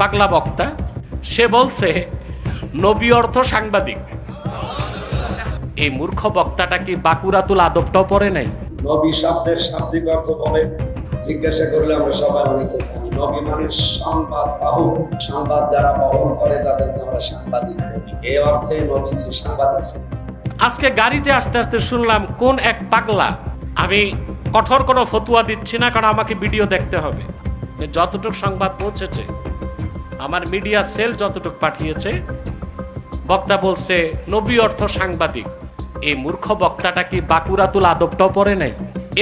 পাগলা বক্তা সে বলছে নবী অর্থ সাংবাদিক। এই মূর্খ বক্তাটা কি বাকুরাতুল আদবটাও পড়ে নাই? নবী শব্দের শাব্দিক অর্থ বলে জিজ্ঞাসা করলে আমরা সবাই অনেকে জানি। নবী মানে সংবাদ বাহক। সংবাদ যারা বহন করে তাদেরকে আমরা সাংবাদিক বলি। এ অর্থে নবী যে সাংবাদিক আজকে গাড়িতে আসতে আসতে শুনলাম কোন এক পাগলা? আমি কঠোর কোনো ফতুয়া দিচ্ছি না কারণ আমাকে ভিডিও দেখতে হবে। যতটুক সংবাদ পৌঁছেছে আমার মিডিয়া সেল যতটুক পাঠিয়েছে, বক্তা বলছে, নবী অর্থ সাংবাদিক। এই মূর্খ বক্তাটা কি বাকুরাতুল আদবটাও পরে নাই?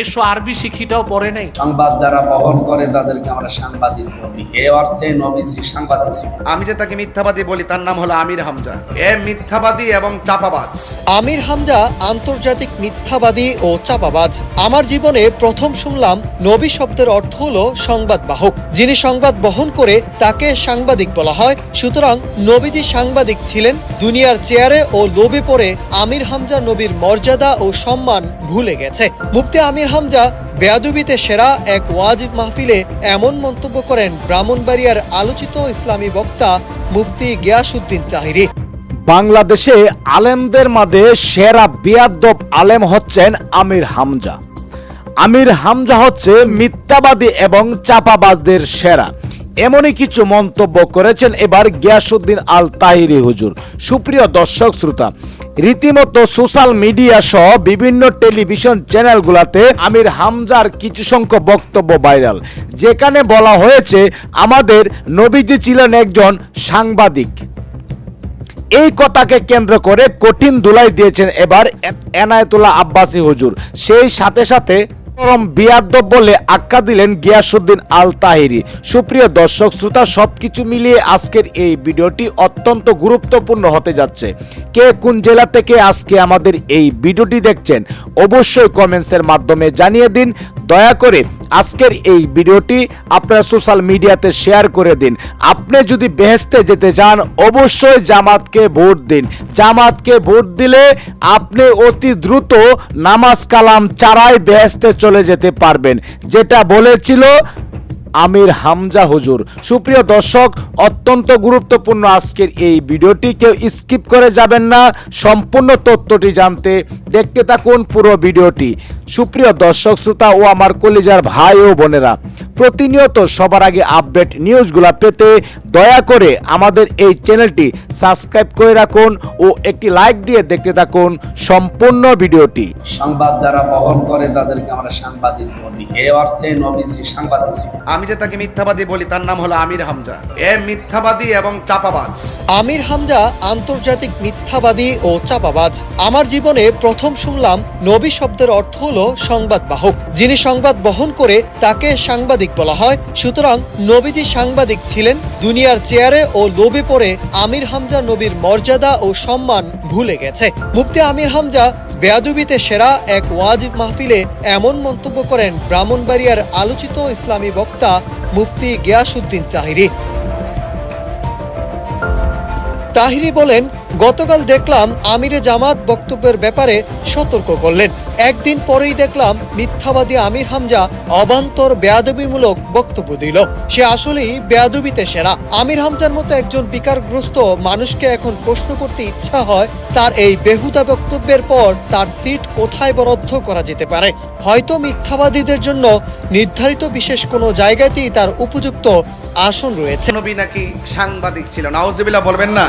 এসো আরবি শিখিটাও পড়ে নাই? সংবাদ যারা বহন করে তাদেরকে আমরা সাংবাদিক বলি। এ অর্থে নবী যে সাংবাদিক ছিলেন আমি যে তাকে মিথ্যাবাদী বলি তার নাম হলো আমির হামজা। এ মিথ্যাবাদী এবং চাপাবাজ। আমির হামজা আন্তর্জাতিক মিথ্যাবাদী ও চাপাবাজ। আমার জীবনে প্রথম শুনলাম নবী শব্দের অর্থ হলো সংবাদ বাহক যিনি সংবাদ বহন করে তাকে সাংবাদিক বলা হয়। সুতরাং নবীজি সাংবাদিক ছিলেন দুনিয়ার চেয়ারে ও লোভে পড়ে আমির হামজা নবীর মর্যাদা ও সম্মান ভুলে গেছে। মুফতি আমির হামজা বেয়াদুবিতে সেরা এক ওয়াজিব মাহফিলে এমন মন্তব্য করেন ব্রাহ্মণবাড়িয়ার আলোচিত ইসলামী বক্তা মুফতি গিয়াসুদ্দিন চাহিরি। বাংলাদেশে আলেমদের মাঝে সেরা বিয়াদ্দব আলেম হচ্ছেন আমির হামজা। আমির হামজা হচ্ছে মিথ্যাবাদী এবং চাপাবাজদের সেরা। এমনই কিছু মন্তব্য করেছেন এবার গিয়াসুদ্দিন আল তাহিরি হুজুর। সুপ্রিয় দর্শক, শ্রোতা রীতিমতো সোশ্যাল মিডিয়া সহ বিভিন্ন টেলিভিশন চ্যানেলগুলোতে আমির হামজার কিছু সংখ্যক বক্তব্য ভাইরাল। যেখানে বলা হয়েছে, আমাদের নবীজি ছিলেন একজন সাংবাদিক। এই কথাকে কেন্দ্র করে কঠিন দুলাই দিয়েছেন এবার এনায়তুল্লাহ আব্বাসী হুজুর। সেই সাথে সাথে পরম বিয়াদ্দব বলে আখ্যা দিলেন গিয়াসুদ্দিন আল তাহিরি সুপ্রিয় দর্শক, শ্রোতা, সবকিছু মিলিয়ে আজকের এই ভিডিওটি অত্যন্ত গুরুত্বপূর্ণ হতে যাচ্ছে। কে কোন জেলা থেকে আজকে আমাদের এই ভিডিওটি দেখছেন, অবশ্যই কমেন্টসের মাধ্যমে জানিয়ে দিন। দয়া করে আজকের এই ভিডিওটি আপনারা সোশ্যাল মিডিয়াতে শেয়ার করে দিন। আপনি যদি বেহেস্তে যেতে চান, অবশ্যই জামাতকে ভোট দিন। জামাতকে ভোট দিলে আপনি অতি দ্রুত নামাজ কালাম চারাই বেহেস্তে চলে যেতে পারবেন। যেটা বলেছিল আমির হামজা হুজুর। সুপ্রিয় দর্শক, অত্যন্ত গুরুত্বপূর্ণ আজকের এই ভিডিওটি। কেউ স্কিপ করে যাবেন না, সম্পূর্ণ তথ্যটি জানতে দেখতে থাকুন পুরো ভিডিওটি। সুপ্রিয় দর্শক, শ্রোতা ও আমার কলিজার ভাই ও বোনেরা প্রতিনিয়ত সবার আগে আপডেট নিউজগুলো পেতে দয়া করে আমাদের এই চ্যানেলটি সাবস্ক্রাইব করে রাখুন ও একটি লাইক দিয়ে দেখতে থাকুন সম্পূর্ণ ভিডিওটি। সংবাদ যারা বহন করে তাদেরকে আমরা সাংবাদিক বলি। এ অর্থে নবী যে সাংবাদিক ছিলেন। আমি যে তাকে মিথ্যাবাদী বলি তার নাম হলো আমির হামজা। এ মিথ্যাবাদী এবং চাপাবাজ। আমির হামজা আন্তর্জাতিক মিথ্যাবাদী ও চাপাবাজ। আমার জীবনে প্রথম শুনলাম নবী শব্দের অর্থ হলো সংবাদ বাহক যিনি সংবাদ বহন করে তাকে সাংবাদিক বলা হয়, সুতরাং নবীজি সাংবাদিক ছিলেন, দুনিয়ার চেয়ারে ও লোভে পড়ে আমির হামজা নবীর মর্যাদা ও সম্মান ভুলে গেছে। মুফতি আমির হামজা বেয়াদুবিতে সেরা এক ওয়াজিব মাহফিলে এমন মন্তব্য করেন ব্রাহ্মণবাড়িয়ার আলোচিত ইসলামী বক্তা মুফতি গিয়াসুদ্দিন চাহিরি তাহিরি বলেন, গতকাল দেখলাম আমিরে জামাত বক্তব্যের ব্যাপারে সতর্ক করলেন। একদিন পরেই দেখলাম মিথ্যাবাদী আমির হামজা অবান্তর বেয়াদবিমূলক বক্তব্য দিল। সে আসলেই বেয়াদবিতে সেরা। আমির হামজার মতো একজন বিকারগ্রস্ত মানুষকে এখন প্রশ্ন করতে ইচ্ছা হয় তার এই বেহুদা বক্তব্যের পর তার সিট কোথায় বরাদ্দ করা যেতে পারে? হয়তো মিথ্যাবাদীদের জন্য নির্ধারিত বিশেষ কোনো জায়গাতেই তার উপযুক্ত আসন রয়েছে। নবী নাকি সাংবাদিক ছিল নাউজুবিল্লাহ বলবেন না।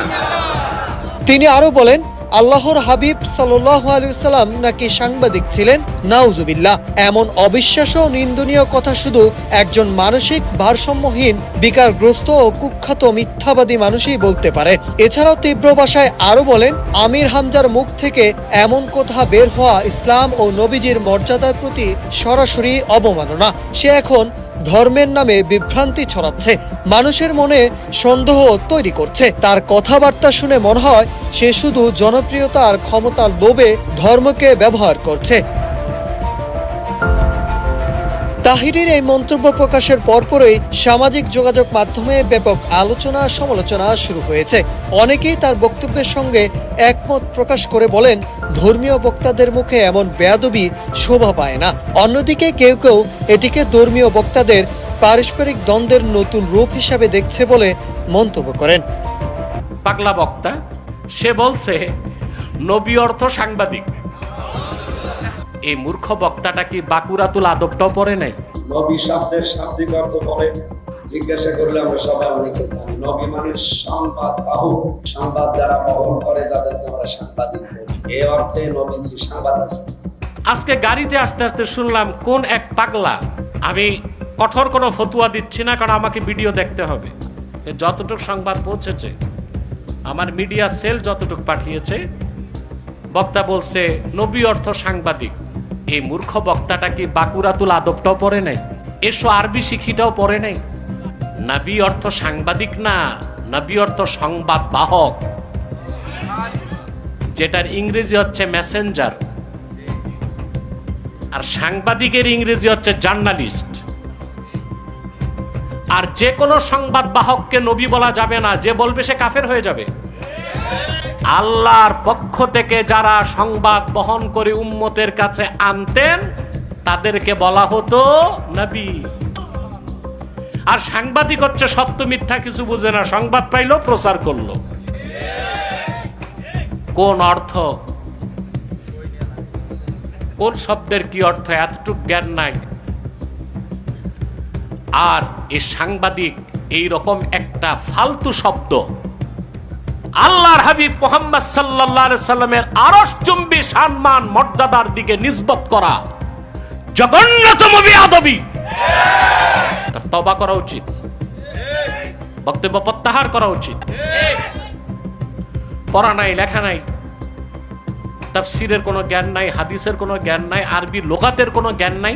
তিনি আরও বলেন আল্লাহর হাবিব সাল্লাহ আলিয়াল্লাম নাকি সাংবাদিক ছিলেন? নাউজুবিল্লাহ। এমন অবিশ্বাস ও নিন্দনীয় কথা শুধু একজন মানসিক ভারসাম্যহীন, বিকারগ্রস্ত ও কুখ্যাত মিথ্যাবাদী মানুষই বলতে পারে। এছাড়াও তীব্র ভাষায় আরও বলেন, আমির হামজার মুখ থেকে এমন কথা বের হওয়া ইসলাম ও নবীজির মর্যাদার প্রতি সরাসরি অবমাননা। সে এখন ধর্মের নামে বিভ্রান্তি ছড়াচ্ছে। মানুষের মনে সন্দেহ তৈরি করছে। তার কথাবার্তা শুনে মনে হয়, সে শুধু জনপ্রিয়তা আর ক্ষমতার লোভে ধর্মকে ব্যবহার করছে। তাহিরের এই মন্তব্য প্রকাশের পরপরই সামাজিক যোগাযোগ মাধ্যমে ব্যাপক আলোচনা, সমালোচনা শুরু হয়েছে। অনেকেই তার বক্তব্যের সঙ্গে একমত প্রকাশ করে বলেন, ধর্মীয় বক্তাদের মুখে এমন বেয়াদবি শোভা পায় না। অন্যদিকে কেউ কেউ এটিকে ধর্মীয় বক্তাদের পারস্পরিক দ্বন্দ্বের নতুন রূপ হিসাবে দেখছে বলে মন্তব্য করেন। পাগলা বক্তা, সে বলছে, নবী অর্থ সাংবাদিক। এই মূর্খ বক্তাটা কি বাকুরাতুল আদবটাও পড়ে নাই? নবী শব্দের শাব্দিক অর্থ বলেন জিজ্ঞাসা করলে আমরা সবাই অনেকে জানি। নবী মানে সংবাদ বাহক সংবাদ যারা বহন করে তাদেরকে আমরা সাংবাদিক বলি। এই অর্থে নবীজি সাংবাদিক ছিলেন। আজকে গাড়িতে আসতে আসতে শুনলাম কোন এক পাগলা? আমি কঠোর কোনো ফতুয়া দিচ্ছি না কারণ আমাকে ভিডিও দেখতে হবে। যতটুক সংবাদ পৌঁছেছে আমার মিডিয়া সেল যতটুক পাঠিয়েছে বক্তা বলছে নবী অর্থ সাংবাদিক। এই মূর্খ বক্তাটা কি বাকুরাতুল আদবটাও পড়ে নাই? এসো আরবি শিখিটাও পড়ে নাই? নাবি অর্থ সাংবাদিক না? নাবি অর্থ সংবাদ বাহক। যেটার ইংরেজি হচ্ছে মেসেঞ্জার। আর সাংবাদিকের ইংরেজি হচ্ছে জার্নালিস্ট। আর যে কোনো সংবাদ বাহককে নবী বলা যাবে না, যে বলবে সে কাফের হয়ে যাবে। আল্লাহর পক্ষ থেকে যারা সংবাদ বহন করে উম্মতের কাছে আনতেন, তাদেরকে বলা হতো নবী। আর সাংবাদিক হচ্ছে সত্য মিথ্যা কিছু বুঝে না, সংবাদ পাইলো, প্রচার করল। কোন অর্থ? কোন শব্দের কি অর্থ? এতটুক জ্ঞান নাই। আর এই সাংবাদিক এই রকম একটা ফালতু শব্দ আল্লাহর হাবিব মোহাম্মদ সাল্লাহ সাল্লামের আরস চুম্বি সম্মান, মর্যাদার দিকে নিসবত করা। জঘন্যতম বিয়াদবি তবা করা উচিত। বক্তব্য প্রত্যাহার করা উচিত। পড়া নাই, লেখা নাই, তাফসিরের কোনো জ্ঞান নাই, হাদিসের কোনো জ্ঞান নাই, আরবি লোকাতের কোনো জ্ঞান নাই।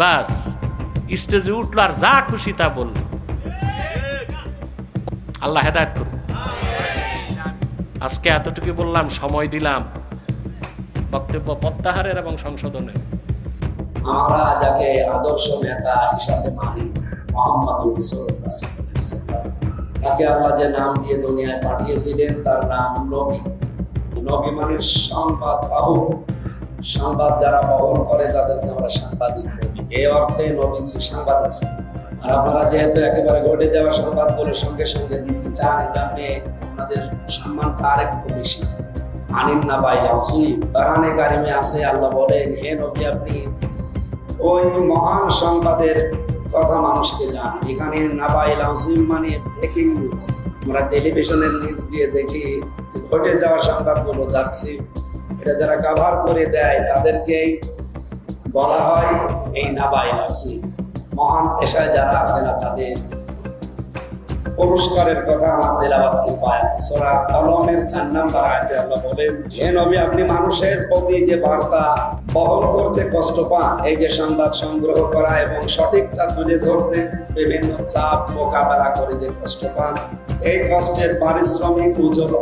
বাস, স্টেজে উঠল আর যা খুশি তা বলল। আল্লাহ হেদায়ত করুন আজকে এতটুকু বললাম, সময় দিলাম। বক্তব্য প্রত্যাহারের এবং সংশোধনের। আমরা যাকে আদর্শ নেতা হিসাবে মানি মোহাম্মদ তাকে আল্লাহ যে নাম দিয়ে দুনিয়ায় পাঠিয়েছিলেন, তার নাম নবী। নবী মানে সংবাদ বাহক সংবাদ যারা বহন করে, তাদেরকে আমরা সাংবাদিক বলি। এই অর্থে নবীজি সাংবাদিক ছিলেন। আর আপনারা যেহেতু একেবারে ঘটে যাওয়া সংবাদ বলে সঙ্গে সঙ্গে দিতে চান এই জন্যে আপনাদের সম্মানটা আরেকটু বেশি। আনিন না বাই তারানে কারিমে আছে, আল্লাহ বলেন, হে নবী, আপনি ওই মহান সংবাদের কথা মানুষকে জানান এখানে নাবাইল আজিম মানে ব্রেকিং নিউজ আমরা টেলিভিশনের নিউজ দিয়ে দেখি ঘটে যাওয়া সংবাদগুলো যাচ্ছে। এটা যারা কাভার করে দেয়, তাদেরকেই বলা হয়, এই নাবাইল আজিম মহান পেশায় যারা আছে না তাদের পুরস্কারের কথা তেলাবাদ কিন্তু আয়াত সূরা কলমের চার নাম্বার আয়াতে আল্লাহ বলেন, হে নবী, আপনি মানুষের প্রতি যে বার্তা বহন করতে কষ্ট পান, এই যে সংবাদ সংগ্রহ করা এবং সঠিকটা তুলে ধরতে বিভিন্ন চাপ, মোকাবেলা করে যে কষ্ট পান, এই কষ্টের পারিশ্রমিক উজ্জ্বল।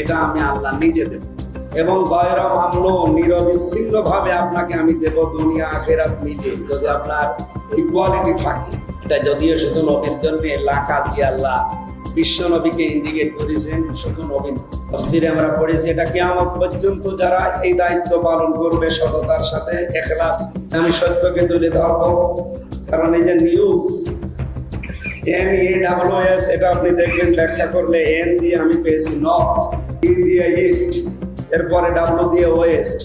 এটা আমি আল্লাহ নিজে দেব এবং গয়রা মামলো নিরবিচ্ছিন্ন ভাবে আপনাকে আমি দেব দুনিয়া, আখেরাত মিলে যদি আপনার ইকুয়ালিটি থাকে এটা যদিও শুধু নবীর জন্য লাকা দিয়ে আল্লাহ বিশ্ব নবীকে ইন্ডিকেট করেছেন, শুধু নবী না। তফসিরে আমরা পড়েছি এটা পর্যন্ত যারা এই দায়িত্ব পালন করবে সততার সাথে এখলাস। আমি সত্যকে তুলে কারণ এই যে news N A double S এটা আপনি দেখবেন ব্যাখ্যা করলে এন দিয়ে আমি পেয়েছি নর্থ ই দিয়ে ইস্ট এরপরে ডাব্লু দিয়ে ওয়েস্ট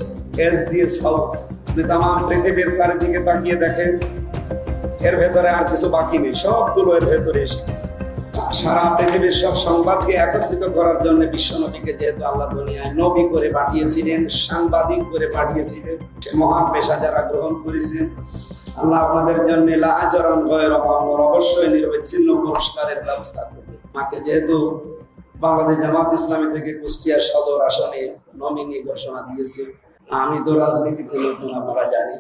এস দিয়ে সাউথ আপনি পৃথিবীর চারিদিকে তাকিয়ে দেখেন। এর ভেতরে আর কিছু বাকি নেই, সবগুলো এর ভেতরে এসে গেছে। সারা পৃথিবীর সব সংবাদকে একত্রিত করার জন্য বিশ্ব নবীকে যেহেতু আল্লাহ দুনিয়ায় নবী করে পাঠিয়েছিলেন, সাংবাদিক করে পাঠিয়েছিলেন, সে মহান পেশা যারা গ্রহণ করেছেন। আল্লাহ আপনাদের জন্য লাচরণ ভয়ের অভাবর অবশ্যই নিরবিচ্ছিন্ন পুরস্কারের ব্যবস্থা করবে। মাকে যেহেতু বাংলাদেশ জামাত ইসলামী থেকে কুষ্টিয়া সদর আসনে নমিনি ঘোষণা দিয়েছে, আমি তো রাজনীতিতে নতুন, আপনারা জানি